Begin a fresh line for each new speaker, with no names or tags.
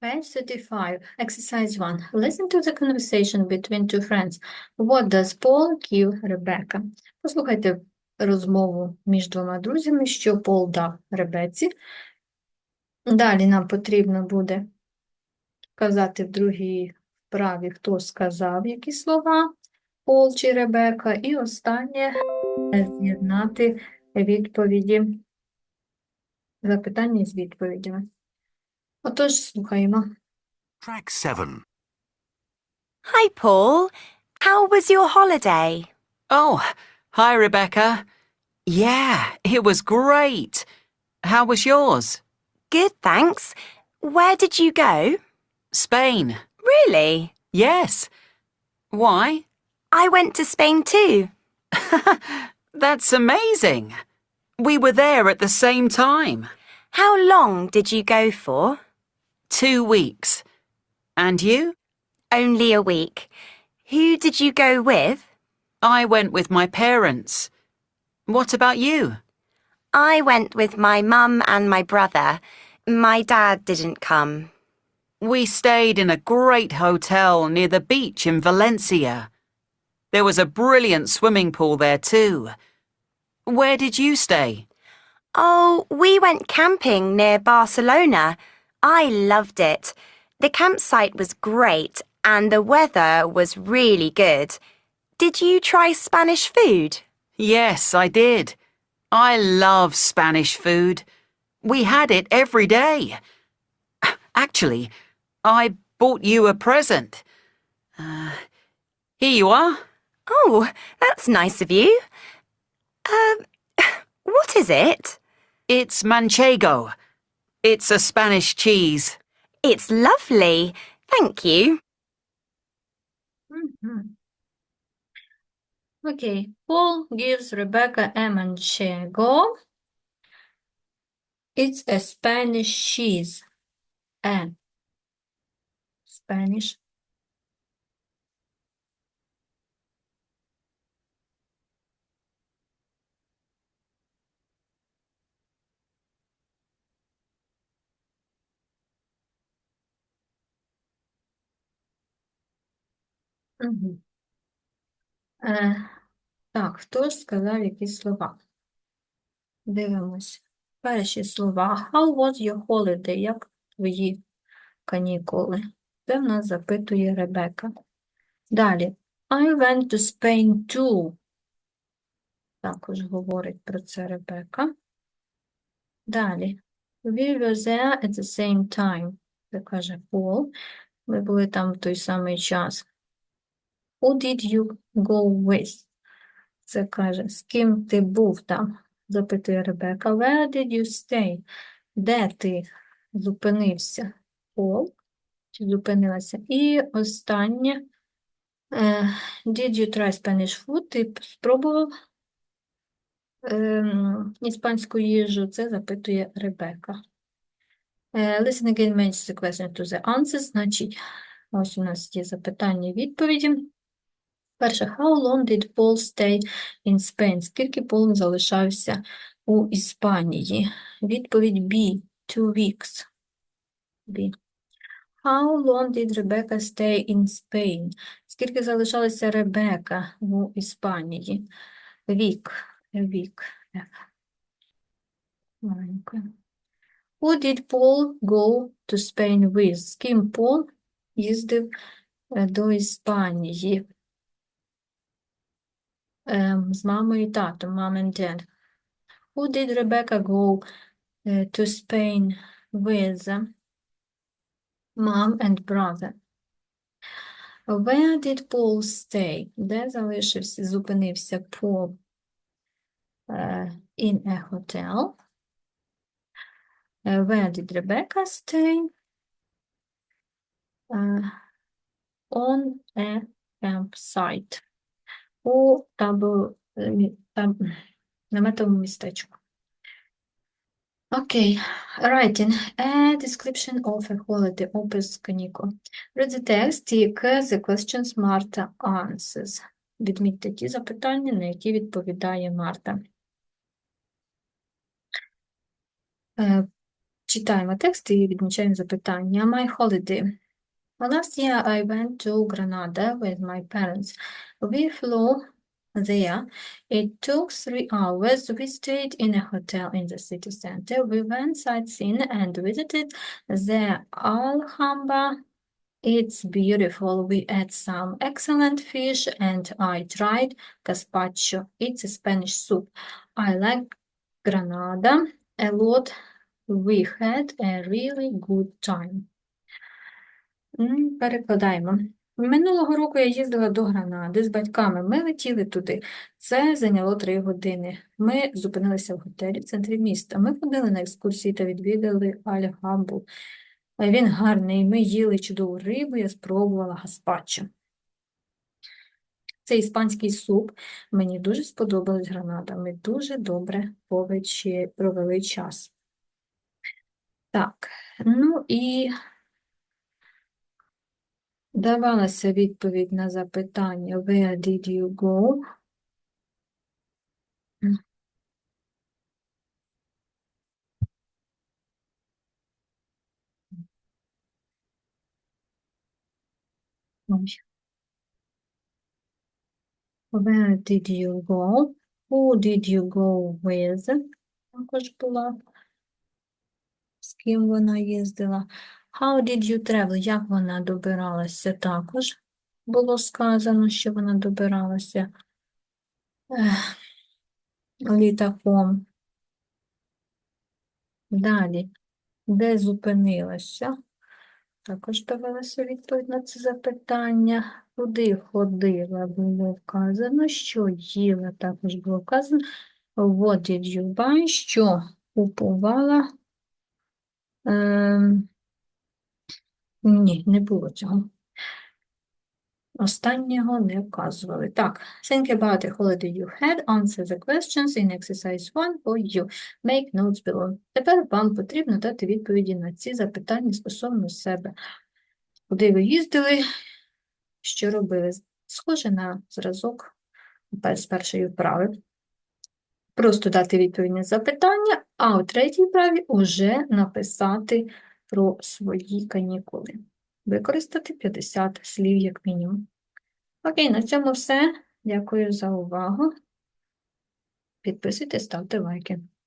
Page 35, exercise 1. Listen to the conversation between two friends. What does Paul give Rebecca? Послухайте розмову між двома друзями, що Пол дав Ребеці. Далі нам потрібно буде казати в другій вправі, хто сказав які слова, Пол чи Ребека. І останнє з'єднати відповіді, запитання з відповідями. Отож, слухаємо.
Track 7.
Hi, Paul. How was your holiday?
Oh, hi, Rebecca. Yeah, it was great. How was yours?
Good, thanks. Where did you go?
Spain.
Really?
Yes. Why?
I went to Spain too.
That's amazing. We were there at the same time.
How long did you go for?
Two weeks. And you?
Only a week. Who did you go with?
I went with my parents. What about you?
I went with my mum and my brother. My dad didn't come.
We stayed in a great hotel near the beach in Valencia. There was a brilliant swimming pool there too. Where did you stay?
Oh, we went camping near Barcelona. I loved it. The campsite was great and the weather was really good. Did you try Spanish food?
Yes, I did. I love Spanish food. We had it every day. Actually, I bought you a present. Uh, here you are.
Oh, that's nice of you. Um, what is it?
It's manchego. It's a Spanish cheese.
It's lovely. Thank you.
Mhm. Okay, Paul gives Rebecca a manchego. It's a Spanish cheese. A Spanish Е, так, хто ж сказав які слова? Дивимось. Перші слова. How was your holiday? Як твої канікули? Це в нас запитує Ребека. Далі. I went to Spain too. Також говорить про це Ребека. Далі. We were there at the same time. Це каже Пол. Ми були там в той самий час. Who did you go with? Це каже, з ким ти був там? Запитує Ребека. Where did you stay? Де ти зупинився? Пол. Чи зупинилася? І останнє. е, Did you try Spanish food? Ти спробував ем, іспанську їжу? Це запитує Ребека. Е, Listen again matches the question to the answers. Значить, ось у нас є запитання і відповіді. Перше, how long did Paul stay in Spain? Скільки Пол залишався у Іспанії? Відповідь B. Two weeks. B. How long did Rebecca stay in Spain? Скільки залишалася Ребека у Іспанії? Вік. Вік. F. Who did Paul go to Spain with? З ким Пол їздив е, до Іспанії? Ем, з мамою і татом, mom and dad. Who did Rebecca go е, to Spain with? Mom and brother. Where did Paul stay? Де залишився, зупинився Пол? Е, in a hotel. Е, Where did Rebecca stay? Е, on a campsite. У табу, е, таб, наметовому містечку. Окей. Writing. A description of a holiday. Опис канікул. Read the text, tick the questions Marta answers. Відмітьте ті запитання, на які відповідає Марта. Е, Читаємо текст і відмічаємо запитання. My holiday. Last year I went to Granada with my parents. We flew there. It took three hours. We stayed in a hotel in the city center. We went sightseeing and visited the Alhambra. It's beautiful. We ate some excellent fish and I tried gazpacho. It's a Spanish soup. I like Granada a lot. We had a really good time. Перекладаємо. Минулого року я їздила до Гранади з батьками. Ми летіли туди. Це зайняло три години. Ми зупинилися в готелі в центрі міста. Ми ходили на екскурсії та відвідали Аль-Гамбу. Він гарний. Ми їли чудову рибу, я спробувала гаспачо. Це іспанський суп. Мені дуже сподобалась Гранада. Ми дуже добре повече провели час. Так, ну і давалася відповідь на запитання Where did you go? Where did you go? Who did you go with? Також була. З ким вона їздила? How did you travel? Як вона добиралася? Також було сказано, що вона добиралася літаком. Далі. Де зупинилася? Також давалася відповідь на це запитання. Куди ходила, було вказано, що їла, також було вказано. What did you buy? Що купувала? Ем, ні, не було цього. Останнього не вказували. Так, think about the holiday you had. Answer the questions in exercise 1 for you. Make notes below. Тепер вам потрібно дати відповіді на ці запитання стосовно себе. Куди ви їздили? Що робили? Схоже на зразок з першої вправи. Просто дати відповідь на запитання, а у третій вправі вже написати про свої канікули. Використати 50 слів як мінімум. Окей, на цьому все. Дякую за увагу. Підписуйтесь, ставте лайки.